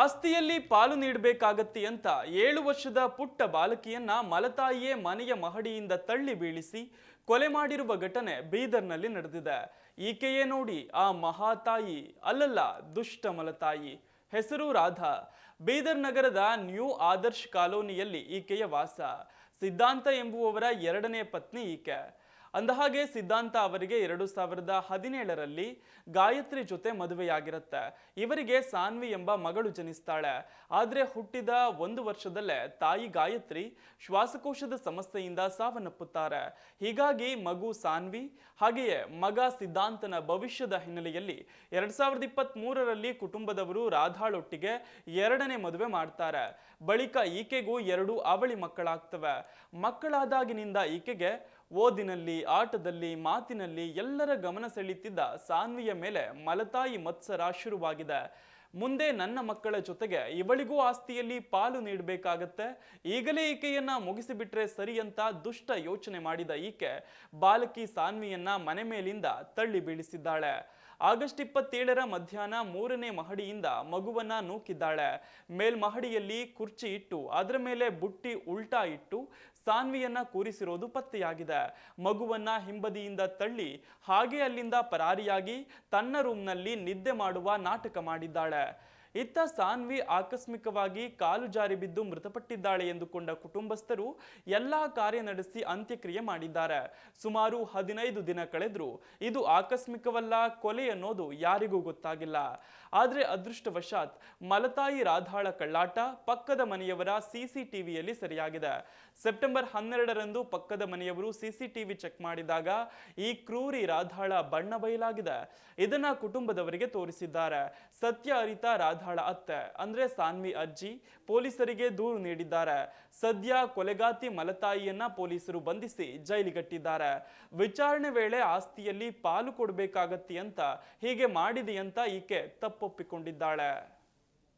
ಆಸ್ತಿಯಲ್ಲಿ ಪಾಲು ನೀಡಬೇಕಾಗತ್ತೆ ಅಂತ ಏಳು ವರ್ಷದ ಪುಟ್ಟ ಬಾಲಕಿಯನ್ನ ಮಲತಾಯಿಯೇ ಮನೆಯ ಮಹಡಿಯಿಂದ ತಳ್ಳಿ ಬೀಳಿಸಿ ಕೊಲೆ ಮಾಡಿರುವ ಘಟನೆ ಬೀದರ್ನಲ್ಲಿ ನಡೆದಿದೆ. ಈಕೆಯೇ ನೋಡಿ ಆ ಮಹಾತಾಯಿ ಅಲ್ಲಲ್ಲ ದುಷ್ಟ ಮಲತಾಯಿ. ಹೆಸರು ರಾಧಾ. ಬೀದರ್ ನಗರದ ನ್ಯೂ ಆದರ್ಶ್ ಕಾಲೋನಿಯಲ್ಲಿ ಈಕೆಯ ವಾಸ. ಸಿದ್ಧಾಂತ ಎಂಬುವವರ ಎರಡನೇ ಪತ್ನಿ ಈಕೆ. ಅಂದಹಾಗೆ ಸಿದ್ಧಾಂತ ಅವರಿಗೆ ಎರಡು ಸಾವಿರದ ಹದಿನೇಳರಲ್ಲಿ ಗಾಯತ್ರಿ ಜೊತೆ ಮದುವೆಯಾಗಿರುತ್ತೆ. ಇವರಿಗೆ ಸಾನ್ವಿ ಎಂಬ ಮಗಳು ಜನಿಸ್ತಾಳೆ. ಆದರೆ ಹುಟ್ಟಿದ ಒಂದು ವರ್ಷದಲ್ಲೇ ತಾಯಿ ಗಾಯತ್ರಿ ಶ್ವಾಸಕೋಶದ ಸಮಸ್ಯೆಯಿಂದ ಸಾವನ್ನಪ್ಪುತ್ತಾರೆ. ಹೀಗಾಗಿ ಮಗು ಸಾನ್ವಿ, ಹಾಗೆಯೇ ಮಗ ಸಿದ್ಧಾಂತನ ಭವಿಷ್ಯದ ಹಿನ್ನೆಲೆಯಲ್ಲಿ ಎರಡ್ ಸಾವಿರದ ಇಪ್ಪತ್ತ್ ಮೂರರಲ್ಲಿ ಕುಟುಂಬದವರು ರಾಧಾಳೊಟ್ಟಿಗೆ ಎರಡನೇ ಮದುವೆ ಮಾಡ್ತಾರೆ. ಬಳಿಕ ಈಕೆಗೂ ಎರಡು ಅವಳಿ ಮಕ್ಕಳಾಗ್ತವೆ. ಮಕ್ಕಳಾದಾಗಿನಿಂದ ಈಕೆಗೆ ಓದಿನಲ್ಲಿ, ಆಟದಲ್ಲಿ, ಮಾತಿನಲ್ಲಿ ಎಲ್ಲರ ಗಮನ ಸೆಳೀತಿದ್ದ ಸಾನ್ವಿಯ ಮೇಲೆ ಮಲತಾಯಿ ಮತ್ಸರ ಶುರುವಾಗಿದೆ. ಮುಂದೆ ನನ್ನ ಮಕ್ಕಳ ಜೊತೆಗೆ ಇವಳಿಗೂ ಆಸ್ತಿಯಲ್ಲಿ ಪಾಲು ನೀಡಬೇಕಾಗತ್ತೆ. ಈಗಲೇ ಈಕೆಯನ್ನ ಮುಗಿಸಿಬಿಟ್ರೆ ಸರಿ ಅಂತ ದುಷ್ಟ ಯೋಚನೆ ಮಾಡಿದ ಈಕೆ ಬಾಲಕಿ ಸಾನ್ವಿಯನ್ನ ಮನೆ ಮೇಲಿಂದ ತಳ್ಳಿ ಬೀಳಿಸಿದ್ದಾಳೆ. ಆಗಸ್ಟ್ ಇಪ್ಪತ್ತೇಳರ ಮಧ್ಯಾಹ್ನ ಮೂರನೇ ಮಹಡಿಯಿಂದ ಮಗುವನ್ನ ನೂಕಿದ್ದಾಳೆ. ಮೇಲ್ಮಹಡಿಯಲ್ಲಿ ಕುರ್ಚಿ ಇಟ್ಟು, ಅದರ ಮೇಲೆ ಬುಟ್ಟಿ ಉಲ್ಟಾ ಇಟ್ಟು ಸಾನ್ವಿಯನ್ನ ಕೂರಿಸಿರೋದು ಪತ್ತೆಯಾಗಿದೆ. ಮಗುವನ್ನ ಹಿಂಬದಿಯಿಂದ ತಳ್ಳಿ, ಹಾಗೆ ಅಲ್ಲಿಂದ ಪರಾರಿಯಾಗಿ ತನ್ನ ರೂಮ್ನಲ್ಲಿ ನಿದ್ದೆ ಮಾಡುವ ನಾಟಕ ಮಾಡಿದ್ದಾಳೆ. ಇತ್ತ ಸಾನ್ವಿ ಆಕಸ್ಮಿಕವಾಗಿ ಕಾಲು ಜಾರಿ ಬಿದ್ದು ಮೃತಪಟ್ಟಿದ್ದಾಳೆ ಎಂದುಕೊಂಡ ಕುಟುಂಬಸ್ಥರು ಎಲ್ಲಾ ಕಾರ್ಯ ನಡೆಸಿ ಅಂತ್ಯಕ್ರಿಯೆ ಮಾಡಿದ್ದಾರೆ. ಸುಮಾರು ಹದಿನೈದು ದಿನ ಕಳೆದ್ರು ಇದು ಆಕಸ್ಮಿಕವಲ್ಲ, ಕೊಲೆ ಅನ್ನೋದು ಯಾರಿಗೂ ಗೊತ್ತಾಗಿಲ್ಲ. ಆದ್ರೆ ಅದೃಷ್ಟವಶಾತ್ ಮಲತಾಯಿ ರಾಧಾಳ ಕಳ್ಳಾಟ ಪಕ್ಕದ ಮನೆಯವರ ಸಿಸಿಟಿವಿಯಲ್ಲಿ ಸರಿಯಾಗಿದೆ. ಸೆಪ್ಟೆಂಬರ್ ಹನ್ನೆರಡರಂದು ಪಕ್ಕದ ಮನೆಯವರು ಸಿಸಿಟಿವಿ ಚೆಕ್ ಮಾಡಿದಾಗ ಈ ಕ್ರೂರಿ ರಾಧಾಳ ಬಣ್ಣ ಬಯಲಾಗಿದೆ. ಇದನ್ನ ಕುಟುಂಬದವರಿಗೆ ತೋರಿಸಿದ್ದಾರೆ. ಸತ್ಯ ಅರಿತ ರಾಧಾಳ ಅತ್ತೆ ಅಂದ್ರೆ ಸಾನ್ವಿ ಅಜ್ಜಿ ಪೊಲೀಸರಿಗೆ ದೂರು ನೀಡಿದ್ದಾರೆ. ಸದ್ಯ ಕೊಲೆಗಾತಿ ಮಲತಾಯಿಯನ್ನ ಪೊಲೀಸರು ಬಂಧಿಸಿ ಜೈಲಿಗಟ್ಟಿದ್ದಾರೆ. ವಿಚಾರಣೆ ವೇಳೆ ಆಸ್ತಿಯಲ್ಲಿ ಪಾಲು ಕೊಡಬೇಕಾಗತ್ತೆ ಅಂತ, ಹೀಗೆ ಮಾಡಿದೆಯಂತ ಈಕೆ ತಪ್ಪೊಪ್ಪಿಕೊಂಡಿದ್ದಾಳೆ.